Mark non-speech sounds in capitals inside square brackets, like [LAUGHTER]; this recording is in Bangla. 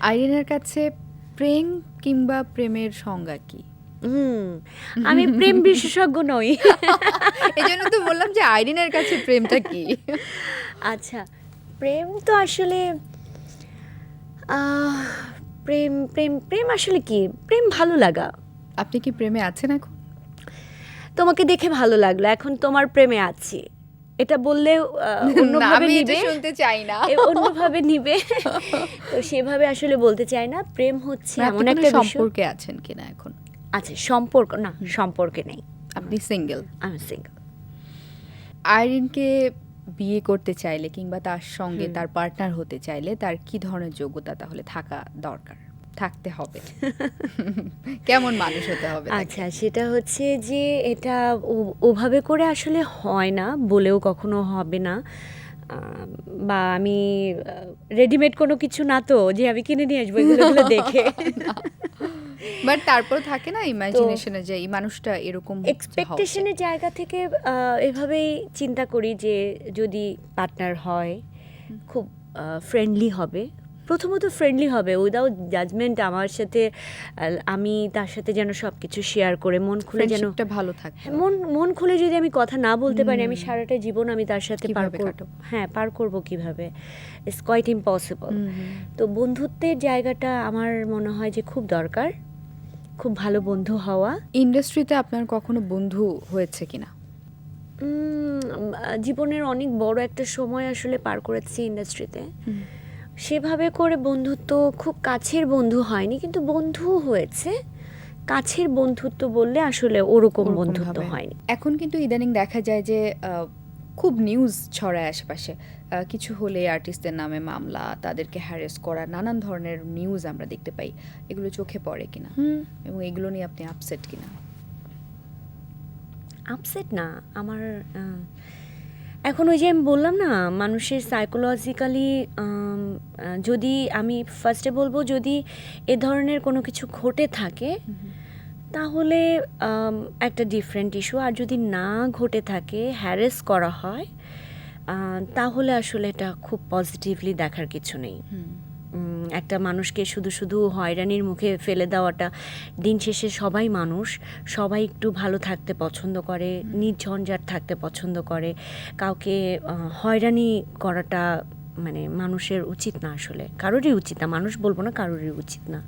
আইরিনের কাছে প্রেম কিংবা প্রেমের সংজ্ঞা কি? হুম [LAUGHS] আমি প্রেম বিশেষজ্ঞ নই। [LAUGHS] এই জন্য তো বললাম যে আইরিনের কাছে প্রেমটা কি? [LAUGHS] আচ্ছা প্রেম তো আসলে প্রেম প্রেম প্রেম আসলে কি? প্রেম ভালো লাগা। আপনি কি প্রেমে আছেন এখন? তোমাকে দেখে ভালো লাগল এখন তোমার প্রেমে আছি। এটা না, অন্যভাবে নিবে। শুনতে চাই না। অন্যভাবে নিবে। তো সেভাবে আসলে বলতে চাই না প্রেম হচ্ছে এমন একটা সম্পর্কে আছেন কিনা এখন? আচ্ছা সম্পর্ক না সম্পর্কে নেই। আপনি সিঙ্গেল আমি সিঙ্গেল আইরিনকে বিয়ে করতে চাইলে কিংবা তার সঙ্গে তার পার্টনার হতে চাইলে তার কি ধরনের যোগ্যতা তাহলে থাকা দরকার? থাকতে হবে। কেমন মানুষ হতে হবে আচ্ছা সেটা হচ্ছে যে এটা ওভাবে করে আসলে হয় না বলেও কখনো হবে না। বা আমি রেডিমেড কোনো কিছু না তো যে আমি কিনে নিয়ে আসব এগুলো [LAUGHS] দেখে। [LAUGHS] বাট তারপর থাকে না ইমাজিনেশনে যে এই মানুষটা এরকম এক্সপেকটেশনের জায়গা থেকে এভাবেই চিন্তা করি যে যদি পার্টনার হয় খুব ফ্রেন্ডলি হবে প্রথমত ফ্রেন্ডলি হবে উইদাউট জাজমেন্ট আমার সাথে আমি তার সাথে যেন সব কিছু শেয়ার করে মন খুলে যেন ভালো থাকে হ্যাঁ, মন মন খুলে যদি আমি কথা না বলতে পারি আমি সারাটা জীবন আমি তার সাথে পার করব হ্যাঁ পার করব কীভাবে? It's quite impossible. তো বন্ধুত্বের জায়গাটা আমার মনে হয় যে খুব দরকার খুব ভালো বন্ধু হওয়া। ইন্ডাস্ট্রিতে আপনার কখনো বন্ধু হয়েছে কিনা? জীবনের অনেক বড় একটা সময় আসলে পার করেছি ইন্ডাস্ট্রিতে সেভাবে করে বন্ধুত্ব খুব কাছের বন্ধু হয়নি কিন্তু বন্ধু হয়েছে। কাছের বন্ধুত্ব বললে আসলে ওরকম বন্ধুত্ব হয়নি। এখন কিন্তু ইদানিং দেখা যায় যে খুব নিউজ ছড়ায় আশেপাশে। কিছু হলে আর্টিস্টদের নামে মামলা তাদেরকে হ্যারেস করা নানান ধরনের নিউজ আমরা দেখতে পাই। এগুলো চোখে পড়ে কিনা? এবং এগুলো নিয়ে আপনি আপসেট কিনা? আপসেট না আমার এখন ওই যে আমি বললাম না, মানুষের সাইকোলজিক্যালি যদি আমি ফার্স্টে বলব যদি এ ধরনের কোনো কিছু ঘটে থাকে, তাহলে একটা ডিফারেন্ট ইস্যু আর যদি না ঘটে থাকে হ্যারেস করা হয় তাহলে আসলে এটা খুব পজিটিভলি দেখার কিছু নেই। একটা মানুষকে শুধু শুধু হয়রানির মুখে ফেলে দেওয়াটা দিন শেষে সবাই মানুষ সবাই একটু ভালো থাকতে পছন্দ করে নির্ঝঞ্ঝাট থাকতে পছন্দ করে। কাউকে হয়রানি করাটা মানে মানুষের উচিত না আসলে। কারোরই উচিত না মানুষ বলব না কারোরই উচিত না।